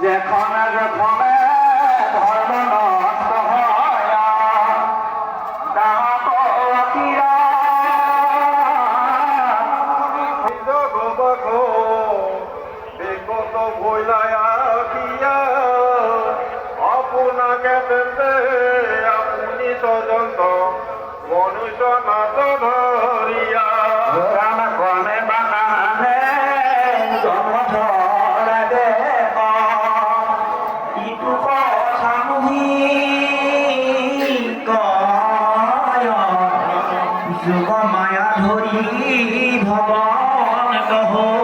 যেখানে যেখানে ধর্ম নষ্ট হয় তাহা তো অকিরা আপোনাকে তেন্তে তদন্ত মনুষ্য নাচ মায়া ভগবান ভবন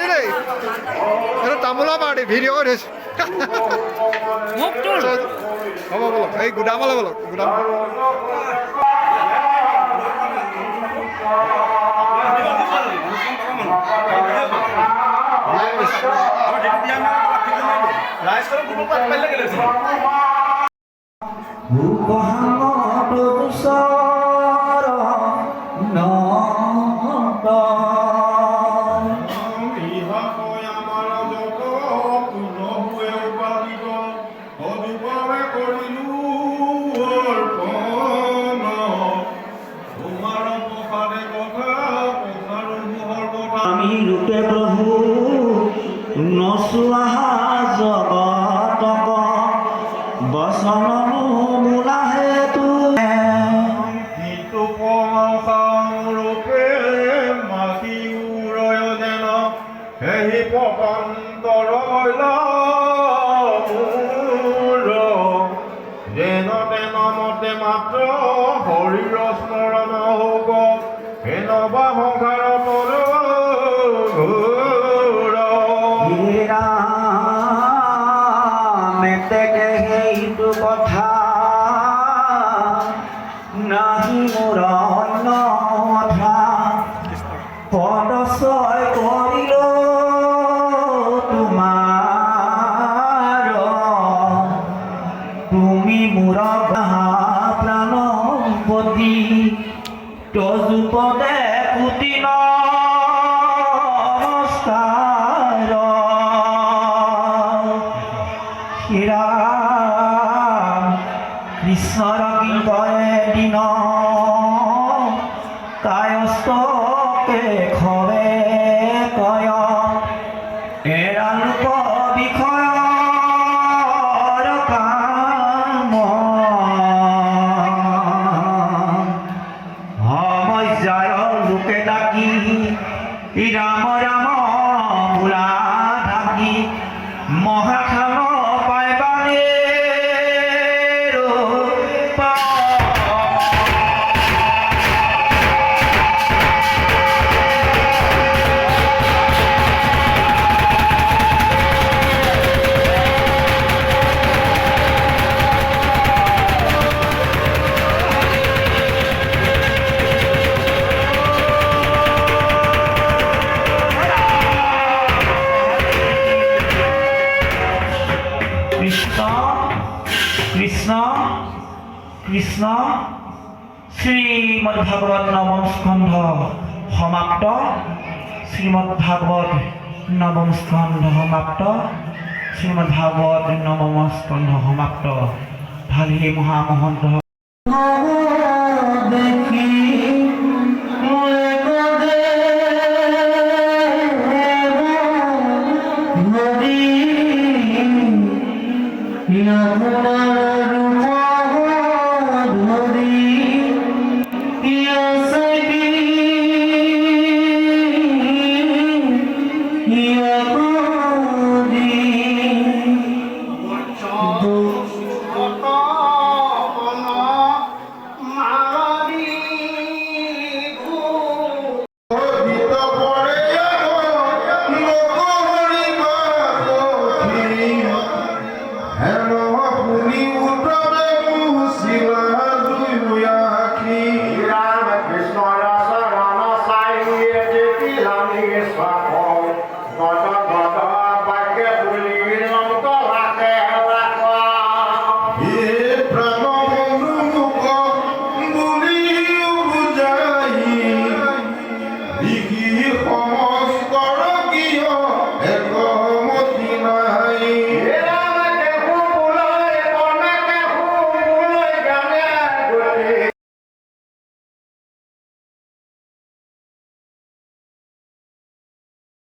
দেই এইটো তামোলৰ পাৰ্টি ভিডিঅ' কৰি থৈছোঁ হ'ব বলক এই গুদামলৈ বলক গুদাম। মাত্ৰ শৰীৰ স্মৰণ হওক হেনবা সংসাৰ পৰ মেতেকে সেইটো কথা। নাহি মোৰ অন্য কথা পদচয় কৰিল তোমাৰ তুমি মোৰ প্ৰাণপতি তজুপদে পুতিন কৃষ্ণৰ কীৰ্তনে দিন কায়স্তকে খবে কৃষ্ণ কৃষ্ণ কৃষ্ণ শ্ৰীমদ ভাগৱত নৱম স্কন্ধ সমাপ্ত। শ্ৰীমদ ভাগৱত নৱম স্কন্ধ সমাপ্ত। শ্ৰীমদ ভাগৱত নৱম স্কন্ধ সমাপ্ত। ভালো সেই মহামহন্ত। من هنا